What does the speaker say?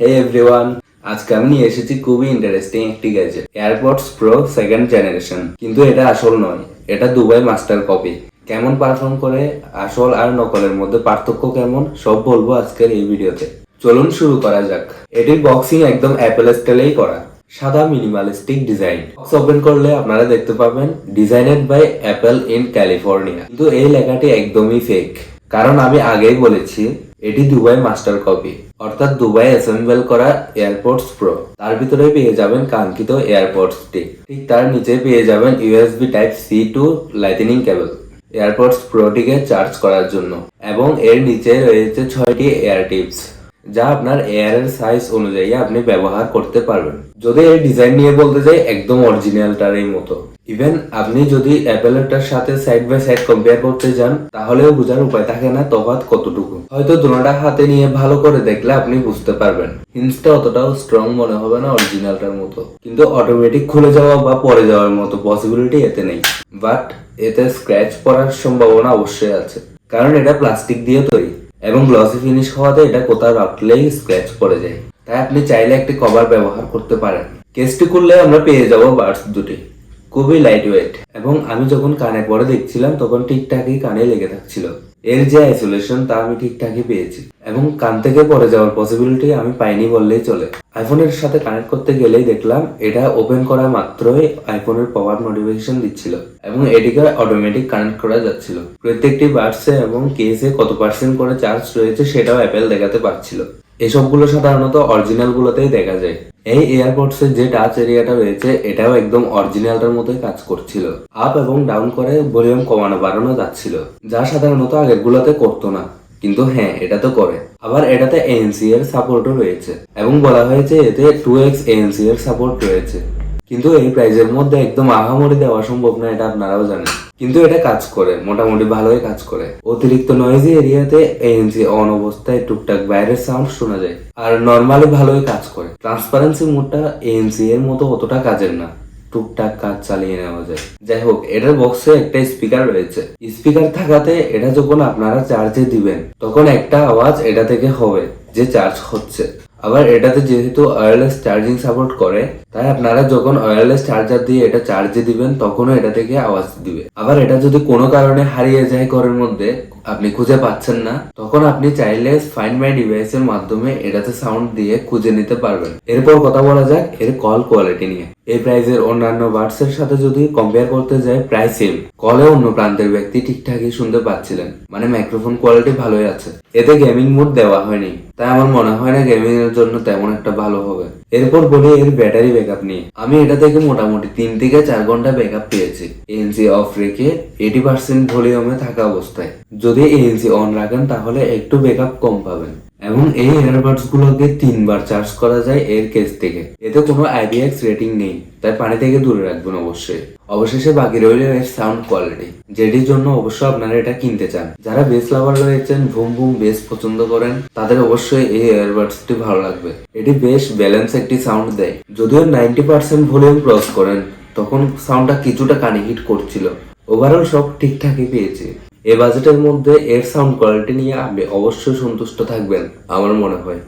Everyone আজকে আমি নিয়ে এসেছি খুবই ইন্টারেস্টিং একটি gadget AirPods Pro second generation কিন্তু এটা আসল নয়, এটা দুবাই মাস্টার কপি কেমন পারফর্ম করে, আসল আর নকলের মধ্যে পার্থক্য কেমন, সব বলব আজকের এই ভিডিওতে। চলুন শুরু করা যাক। এটির বক্সিং একদম অ্যাপেল স্টাইলেই করা। সাদা মিনিমালিস্টিক ডিজাইন বক্স ওপেন করলে আপনারা দেখতে পাবেন designed by Apple in California কিন্তু এই লেখাটি একদমই ফেক কারণ আমি আগেই বলেছি, এটি দুবাই মাস্টার কপি অর্থাৎ দুবাই অ্যাসেম্বল করা এয়ারপোর্টস প্রো। তার ভিতরে পেয়ে যাবেন কাঙ্ক্ষিত এয়ারপোর্টসটি। ঠিক তার নিচে পেয়ে যাবেন USB type C to lightning cable. AirPods প্রোটিকে charge করার জন্য। এবং এর নিচে রয়েছে ছয়টি এয়ার টিপস, যা আপনার এয়ারের সাইজ অনুযায়ী আপনি ব্যবহার করতে পারবেন। যদি এর ডিজাইন নিয়ে বলতে যাই, একদম অরিজিনালটারই মতো। ইভেন আপনি যদি অ্যাপেলেরটার সাথে সাইড বাই সাইড কম্পেয়ার করতে যান, তাহলেও বোঝার উপায় থাকে না তফাৎ কতটুকু। হয়তো দুটোটা হাতে নিয়ে ভালো করে দেখলে আপনি বুঝতে পারবেন। হিন্সটা অতটাও স্ট্রং মনে হবে না অরিজিনালটার মতো। কিন্তু অটোমেটিক খুলে যাওয়া বা পড়ে যাওয়ার মতো পসিবিলিটি এতে নেই। বাট এতে স্ক্র্যাচ পড়ার সম্ভাবনা অবশ্যই আছে। কারণ এটা প্লাস্টিক দিয়ে তৈরি। এবং গ্লসি ফিনিশ হওয়াতে এটা কোথাও রাখলেই স্ক্র্যাচ পড়ে যায়। তাই আপনি চাইলে একটি কভার ব্যবহার করতে পারেন। কেসটি করলে আমরা পেয়ে যাব বার্ডস দুটি। খুবই লাইট ওয়েট এবং আমি যখন কানে পরে দেখছিলাম, তখন ঠিকঠাকই কানে লেগে থাকছিল। এর যে আইসোলেশন তা আমি ঠিকঠাকই পেয়েছি। এবং কান থেকে পরে যাওয়ার পসিবিলিটি আমি পাইনি বললেই চলে। আইফোনের সাথে কানেক্ট করতে গেলেই দেখলাম, এটা ওপেন করা মাত্রই আইফোনের পাওয়ার নোটিফিকেশন দিচ্ছিল। এবং এটিকে অটোমেটিক কানেক্ট করা যাচ্ছিল। প্রত্যেকটি বার্সে এবং কেসে কত পার্সেন্ট করে চার্জ রয়েছে, সেটাও অ্যাপেল দেখাতে পারছিল। এসবগুলো সাধারণত অরিজিনাল গুলোতেই দেখা যায়। এই এয়ারপোর্টস এর যে টাচ এরিয়াটা রয়েছে, এটাও একদম অরিজিনালটার মতোই কাজ করছিল। আপ এবং ডাউন করে ভলিউম কমানো, বাড়ানো যাচ্ছিল। যা সাধারণত আগের গুলোতে করতো না। কিন্তু হ্যাঁ এটা তো করে। আবার এটাতে এএনসি এর সাপোর্টও রয়েছে। এবং বলা হয়েছে এতে টু এক্স এএনসি এর সাপোর্ট রয়েছে। কিন্তু এই প্রাইজের মধ্যে একদম আহামরি দেওয়া সম্ভব না, এটা আপনারাও জানেন। কিন্তু এটা কাজ করে, মোটামুটি ভালোই কাজ করে। অতিরিক্ত নয়েজি এরিয়াতে এএনসি অন অবস্থায় টুকটাক বাইরের সাউন্ড শোনা যায়। আর নর্মালি ভালোই কাজ করে। ট্রান্সপারেন্সি মোডটা এএনসি এর মতো অতটা কাজের না। টুকটাক কাজ চালিয়ে নেওয়া যায়। যাই হোক, এটার বক্সে একটা স্পিকার রয়েছে। স্পিকার থাকাতে এটা যখন আপনারা চার্জে দিবেন, তখন একটা আওয়াজ এটা থেকে হবে, যে চার্জ হচ্ছে। আবার এটাতে যেহেতু ওয়্যারলেস চার্জিং সাপোর্ট করে তাই আপনারা যখন ওয়্যারলেস চার্জার দিয়ে এটা চার্জে দিবেন, তখনও এটা থেকে আওয়াজ দিবে। আবার এটা যদি কোনো কারণে হারিয়ে যায় ঘরের মধ্যে, আপনি খুঁজে পাচ্ছেন না, তখন আপনি চাইলে ফাইন্ড মাই ডিভাইসের মাধ্যমে এটাতে সাউন্ড দিয়ে খুঁজে নিতে পারবেন। এরপর কথা বলা যাক এর কল কোয়ালিটি নিয়ে। এই প্রাইজের অন্যান্য বার্ডস এর সাথে যদি কম্পেয়ার করতে যাই প্রায় সেম কলে অন্য প্রান্তের ব্যক্তি ঠিকঠাকই শুনতে পাচ্ছিলেন। মানে মাইক্রোফোন কোয়ালিটি ভালোই আছে। এতে গেমিং মোড দেওয়া হয়নি। তাই আমার মনে হয় না গেমিং এর জন্য তেমন একটা ভালো হবে। এরপর বলি এর ব্যাটারি ব্যাকআপ নিয়ে। আমি এটা থেকে মোটামুটি তিন থেকে চার ঘণ্টা ব্যাকআপ পেয়েছি। এএনসি অফ রেখে এইটি পার্সেন্ট ভলিউমে থাকা অবস্থায়। যদি এএনসি অন রাখেন, তাহলে একটু ব্যাকআপ কম পাবেন। এবং এই এয়ারবাডস গুলোকে তিনবার চার্জ করা যায় এর কেস থেকে। এতে কোনো আইবিএক্স রেটিং নেই, তাই পানি থেকে দূরে রাখবেন অবশ্যই। অবশেষে বাকি রইল এর সাউন্ড কোয়ালিটি যেটির জন্য অবশ্য আপনারা এটা কিনতে চান। যারা বেস লাভার রয়েছেন, ভুম ভুম বেস পছন্দ করেন, তাদের অবশ্যই এই এয়ারবাডসটি ভালো লাগবে। এটি বেশ ব্যালেন্স একটি সাউন্ড দেয়। যদিও নাইনটি পার্সেন্ট ভলিউম ক্রস করেন, তখন সাউন্ডটা কিছুটা কানে হিট করছিল। ওভারঅল সব ঠিকঠাকই পেয়েছি। এ বাজেটের মধ্যে এর সাউন্ড কোয়ালিটি নিয়ে আপনি অবশ্যই সন্তুষ্ট থাকবেন আমার মনে হয়।